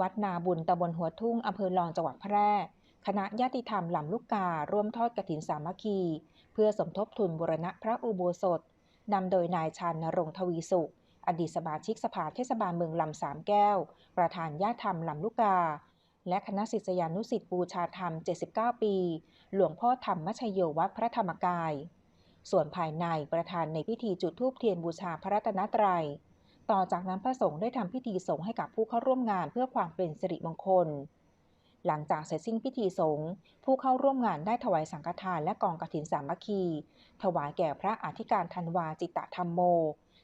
วัดนาบุญตำบลหัวทุ่งอำเภอลองจังหวัดแพร่ คณะญาติธรรมลำลูกการ่วมทอดกฐินสามัคคี เพื่อสมทบทุนบูรณะพระอุโบสถนำโดยนายชานนรงทวีสุข อดีตสมาชิกสภาเทศบาลเมืองลำสามแก้ว ประธานญาติธรรมลำลูกกา และคณะศิษยานุศิษย์บูชาธรรม 79 ปี หลวงพ่อธรรมมชโยวัดพระธรรมกาย ส่วนภายในประธานในพิธีจุดธูปเทียนบูชาพระรัตนตรัย ต่อจากนั้นพระสงฆ์ได้ทำพิธีสงฆ์ให้กับผู้เข้าร่วมงานเพื่อความเป็นสิริมงคล หลังจากเสร็จสิ้นพิธีสงฆ์ผู้เข้าร่วมงานได้ถวายสังฆทานและกองกฐินสามัคคี ถวายแก่พระอธิการธันวาจิตตธรรมโม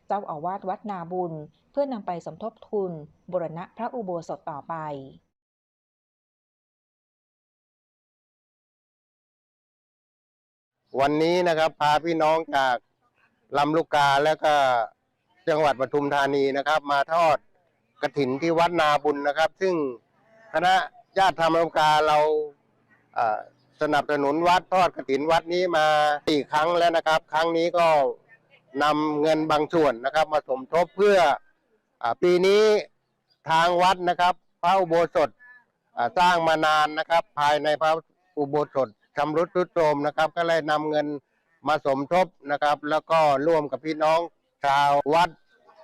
เจ้าอาวาสวัดนาบุญ เพื่อนำไปสมทบทุนบูรณะพระอุโบสถต่อไปวันนี้นะครับพาพี่น้องจากลำลูกกาและก็ จังหวัดปทุมธานีนะครับ มาทอดกระถินที่วัดนาบุญนะครับ ซึ่งคณะญาติธรรมลำลูกกาเราสนับสนุนวัดทอดกระถินวัดนี้มาสี่ครั้งแล้วนะครับ ครั้งนี้ก็นำเงินบางส่วนนะครับ มาสมทบเพื่ออปีนี้ทางวัดนะครับพระอุโบสถสร้างมานานนะครับ ภายในพระอุโบสถชำรุดทรุดโทรมนะครับ ก็เลยนำเงินมาสมทบนะครับ แล้วก็ร่วมกับพี่น้อง ชาววัด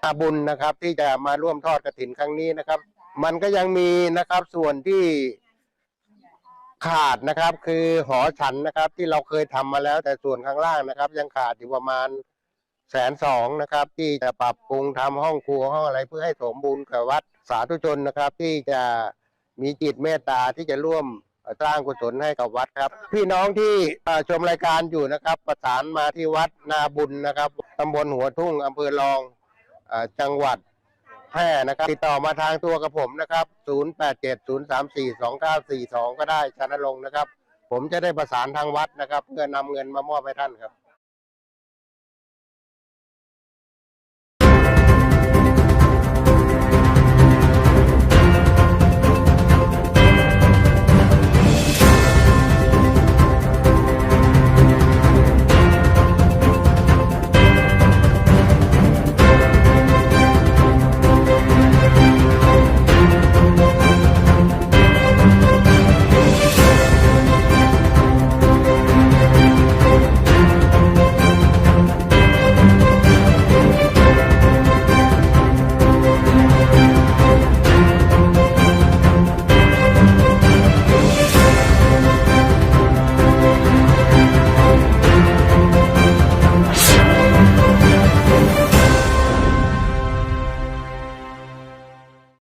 นาบุญนะครับ ที่จะมาร่วมทอดกระถินครั้งนี้นะครับ มันก็ยังมีนะครับส่วนที่ขาดนะครับคือหอฉันนะครับ ที่เราเคยทำมาแล้ว แต่ส่วนข้างล่างนะครับ ยังขาดอยู่ประมาณแสนสองนะครับ ที่จะปรับปรุงทำห้องครัวห้องอะไรเพื่อให้สมบูรณ์กับวัดสาธุชนนะครับ ที่จะมีจิตเมตตาที่จะร่วม สร้างกุศลให้กับวัดครับ พี่น้องที่ชมรายการอยู่นะครับ ประสานมาที่วัดนาบุญนะครับตำบลหัวทุ่งอำเภอรองจังหวัดแพร่นะครับ ติดต่อมาทางตัวกับผมนะครับ 0870342942 ก็ได้ชนะลงนะครับ ผมจะได้ประสานทางวัดนะครับ เพื่อนำเงินมามอบให้ท่านครับ